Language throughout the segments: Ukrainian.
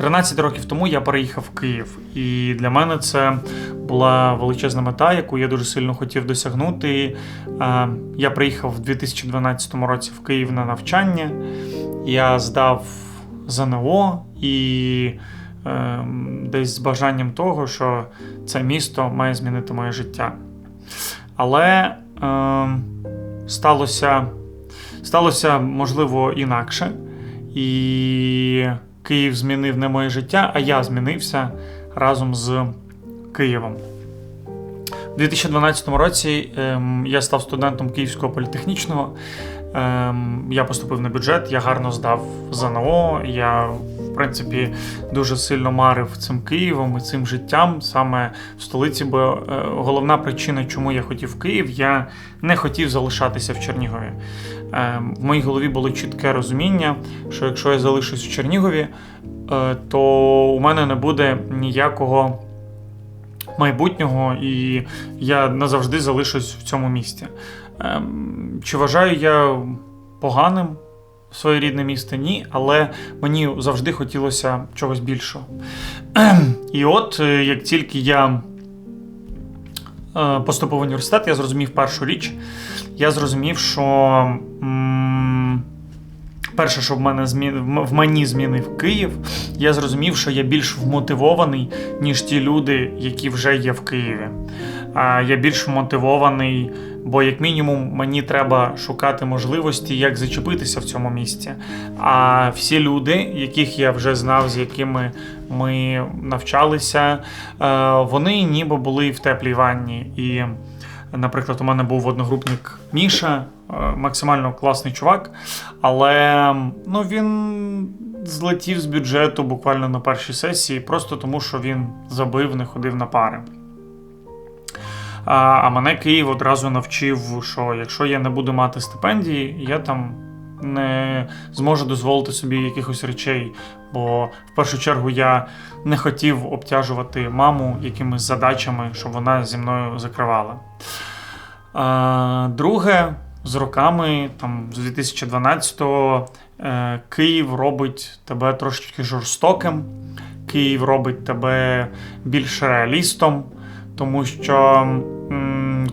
13 років тому я переїхав в Київ, і для мене це була величезна мета, яку я дуже сильно хотів досягнути. Я приїхав в 2012 році в Київ на навчання. Я здав ЗНО і е, десь з бажанням того, що це місто має змінити моє життя. Але е, сталося, сталося можливо інакше. І Київ змінив не моє життя, а я змінився разом з Києвом. У 2012 році ем, я став студентом Київського політехнічного. Ем, я поступив на бюджет, я гарно здав ЗНО. Я, принципі, дуже сильно марив цим Києвом і цим життям саме в столиці. Бо е, головна причина, чому я хотів Київ, я не хотів залишатися в Чернігові. Ем, в моїй голові було чітке розуміння, що якщо я залишусь в Чернігові, е, то у мене не буде ніякого майбутнього, і я назавжди залишусь в цьому місті. Ем, Чи вважаю я поганим своє рідне місто? Ні, але мені завжди хотілося чогось більшого. І от е, як тільки я е, поступив в університет, я зрозумів першу річ. Я зрозумів, що м, перше, що в мене змі... в мені змінив Київ, я зрозумів, що я більш вмотивований, ніж ті люди, які вже є в Києві. Я більш вмотивований, бо, як мінімум, мені треба шукати можливості, як зачепитися в цьому місці. А всі люди, яких я вже знав, з якими ми навчалися, е, вони ніби були в теплій ванні. І Наприклад, у мене був одногрупник Міша, е, максимально класний чувак, але ну, він злетів з бюджету буквально на першій сесії, просто тому що він забив, не ходив на пари. А мене Київ одразу навчив, що якщо я не буду мати стипендії, я там не зможу дозволити собі якихось речей. Бо в першу чергу я не хотів обтяжувати маму якимись задачами, щоб вона зі мною закривала. Друге, з роками, там з 2012-го, е, Київ робить тебе трошечки жорстоким, Київ робить тебе більш реалістом, тому що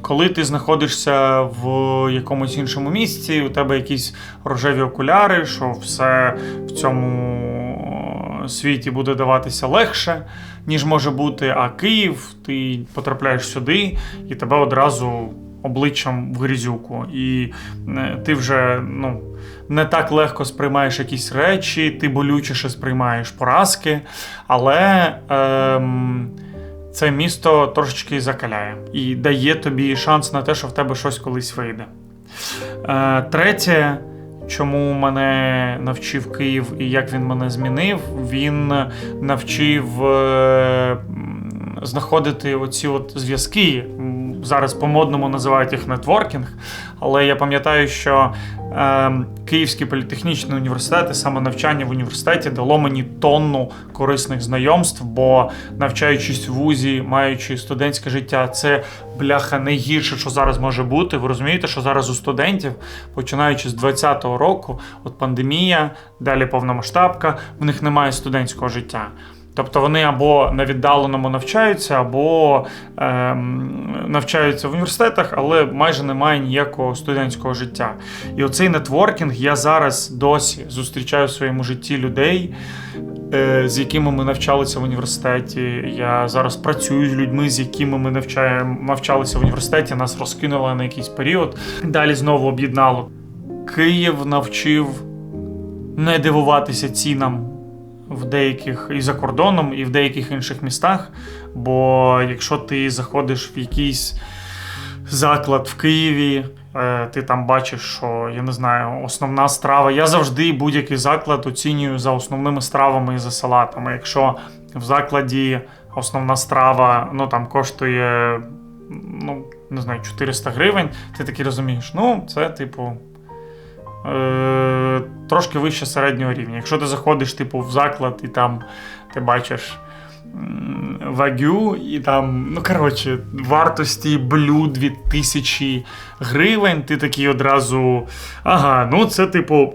коли ти знаходишся в якомусь іншому місці, у тебе якісь рожеві окуляри, що все в цьому світі буде даватися легше, ніж може бути. А Київ, ти потрапляєш сюди і тебе одразу обличчям в грізюку. І е, ти вже ну, не так легко сприймаєш якісь речі, ти болючіше сприймаєш поразки, але. Ем, це місто трошечки закаляє і дає тобі шанс на те, що в тебе щось колись вийде. Е, третє, чому мене навчив Київ і як він мене змінив, він навчив е, знаходити оці от зв'язки. Зараз по-модному називають їх нетворкінг, але я пам'ятаю, що е, Київський політехнічний університет і саме навчання в університеті дало мені тонну корисних знайомств, бо навчаючись в вузі, маючи студентське життя, це бляха найгірше, що зараз може бути. Ви розумієте, що зараз у студентів, починаючи з 20-го року, от пандемія, далі повномасштабка, в них немає студентського життя. Тобто вони або на віддаленому навчаються, або е, навчаються в університетах, але майже немає ніякого студентського життя. І оцей нетворкінг я зараз досі зустрічаю в своєму житті людей, е, з якими ми навчалися в університеті. Я зараз працюю з людьми, з якими ми навчаємо, навчалися в університеті, нас розкинули на якийсь період. Далі знову об'єднало. Київ навчив не дивуватися цінам в деяких і за кордоном, і в деяких інших містах. Бо якщо ти заходиш в якийсь заклад в Києві, е, ти там бачиш, що я не знаю, основна страва. Я завжди будь-який заклад оцінюю за основними стравами і за салатами. Якщо в закладі основна страва ну там коштує ну, не знаю, 400 гривень, ти такий розумієш, ну, це типу. Е, трошки вище середнього рівня. Якщо ти заходиш типу, в заклад і там ти бачиш вагю, і там, ну коротше, вартості блюд 2000 гривень, ти такий одразу. Ага, ну це, типу,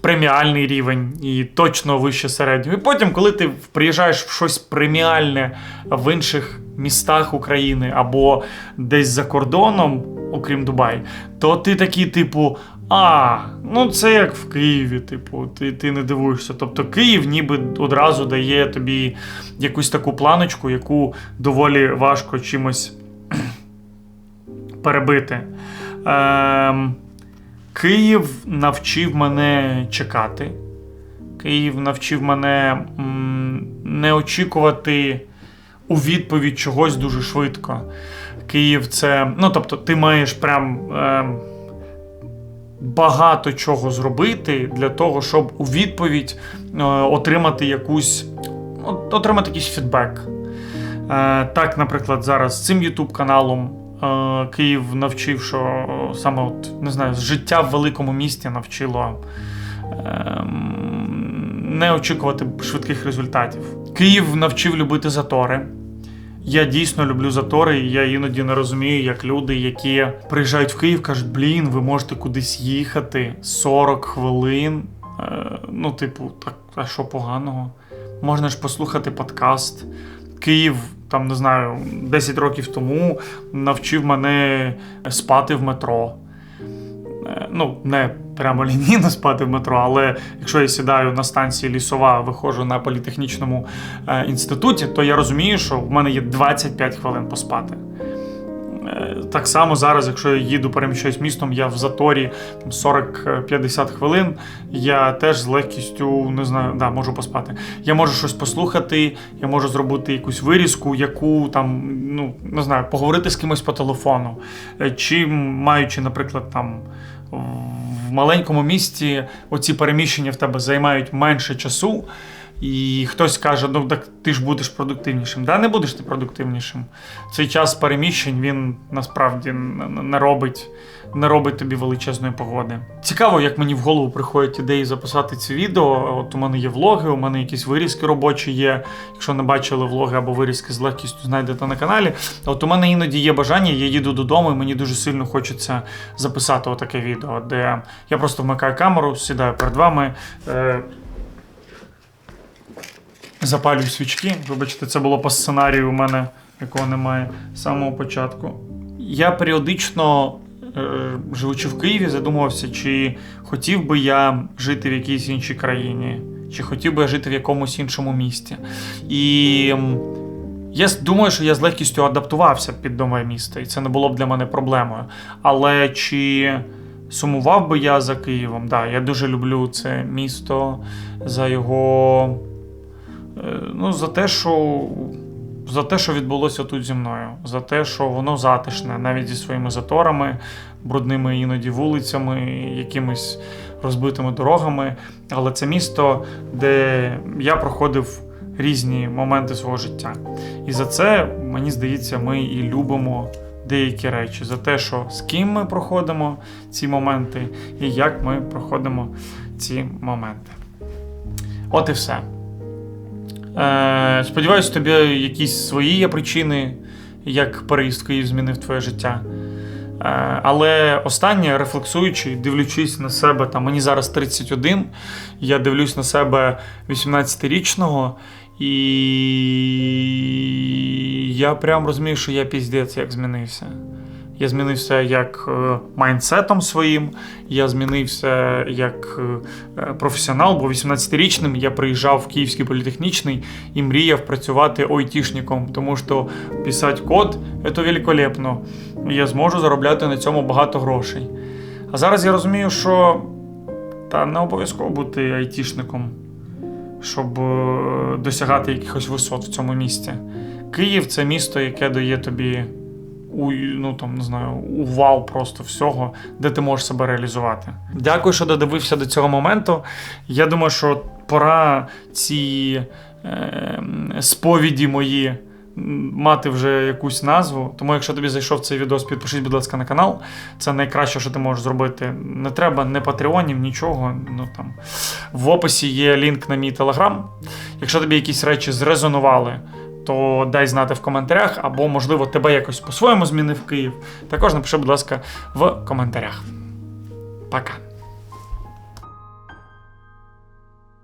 преміальний рівень і точно вище середнього. І потім, коли ти приїжджаєш в щось преміальне в інших містах України або десь за кордоном, окрім Дубай, то ти такий, типу. А, ну це як в Києві, типу, ти, ти не дивуєшся. Тобто Київ ніби одразу дає тобі якусь таку планочку, яку доволі важко чимось перебити. Ем, Київ навчив мене чекати. Київ навчив мене не очікувати у відповідь чогось дуже швидко. Київ це. Ну, тобто, ти маєш прям. Ем, багато чого зробити для того, щоб у відповідь е, отримати якусь от- отримати якийсь фідбек. Е, так, наприклад, зараз з цим YouTube каналом е, Київ навчив, що саме от, не знаю, життя в великому місті навчило не очікувати швидких результатів. Київ навчив любити затори. Я дійсно люблю затори, і я іноді не розумію, як люди, які приїжджають в Київ, кажуть, блін, ви можете кудись їхати 40 хвилин. Е, ну, типу, так, а що поганого? Можна ж послухати подкаст. Київ, там не знаю, 10 років тому навчив мене спати в метро. Е, Ну, не прямо лінійно спати в метро, але якщо я сідаю на станції лісова, виходжу на політехнічному е, інституті, то я розумію, що в мене є 25 хвилин поспати. Е, Так само зараз, якщо я їду переміщуюсь містом, я в заторі 40-50 хвилин, я теж з легкістю не знаю, да, можу поспати. Я можу щось послухати, я можу зробити якусь вирізку, яку там, ну не знаю, поговорити з кимось по телефону. Е, Чи маючи, наприклад, там в маленькому місті оці переміщення в тебе займають менше часу. І хтось каже, ну так ти ж будеш продуктивнішим. Да, не будеш ти продуктивнішим. Цей час переміщень він насправді не робить, не робить тобі величезної погоди. Цікаво, як мені в голову приходять ідеї записати ці відео. От у мене є влоги, у мене якісь вирізки робочі є. Якщо не бачили влоги або вирізки з легкістю, знайдете на каналі. От у мене іноді є бажання, я їду додому, і мені дуже сильно хочеться записати отаке відео, де я просто вмикаю камеру, сідаю перед вами. Е- запалюю свічки. Вибачте, це було по сценарію у мене, якого немає з самого початку. Я періодично, живучи в Києві, задумувався, чи хотів би я жити в якійсь іншій країні, чи хотів би я жити в якомусь іншому місті. І я думаю, що я з легкістю адаптувався під нове місто, і це не було б для мене проблемою. Але чи сумував би я за Києвом? Да, я дуже люблю це місто за його. Е, Ну, за те, що. За те, що відбулося тут зі мною, за те, що воно затишне, навіть зі своїми заторами, брудними іноді вулицями, якимись розбитими дорогами. Але це місто, де я проходив різні моменти свого життя. І за це, мені здається, ми і любимо деякі речі, за те, що з ким ми проходимо ці моменти, і як ми проходимо ці моменти. От і все. Е, сподіваюсь, тобі якісь свої є причини, як переїзд Київ змінив твоє життя. Е, але останнє, рефлексуючи, дивлячись на себе, там мені зараз 31, я дивлюсь на себе 18-річного, і я прям розумію, що я піздець як змінився. Я змінився як е, майндсетом своїм, я змінився як е, професіонал, бо 18-річним я приїжджав в Київський політехнічний і мріяв працювати айтішником, тому що писати код це великолепно. Я зможу заробляти на цьому багато грошей. А зараз я розумію, що та не обов'язково бути айтішником, щоб е, досягати якихось висот в цьому місті. Київ це місто, яке дає тобі у, ну, там, не знаю, увал просто всього, де ти можеш себе реалізувати. Дякую, що додивився до цього моменту. Я думаю, що пора ці е, сповіді мої мати вже якусь назву. Тому, якщо тобі зайшов цей відос, підпишись, будь ласка, на канал. Це найкраще, що ти можеш зробити. Не треба не патреонів, нічого. Ну, там. В описі є лінк на мій телеграм. Якщо тобі якісь речі зрезонували, то дай знати в коментарях, або, можливо, тебе якось по-своєму змінив Київ. Також напиши, будь ласка, в коментарях. Пока.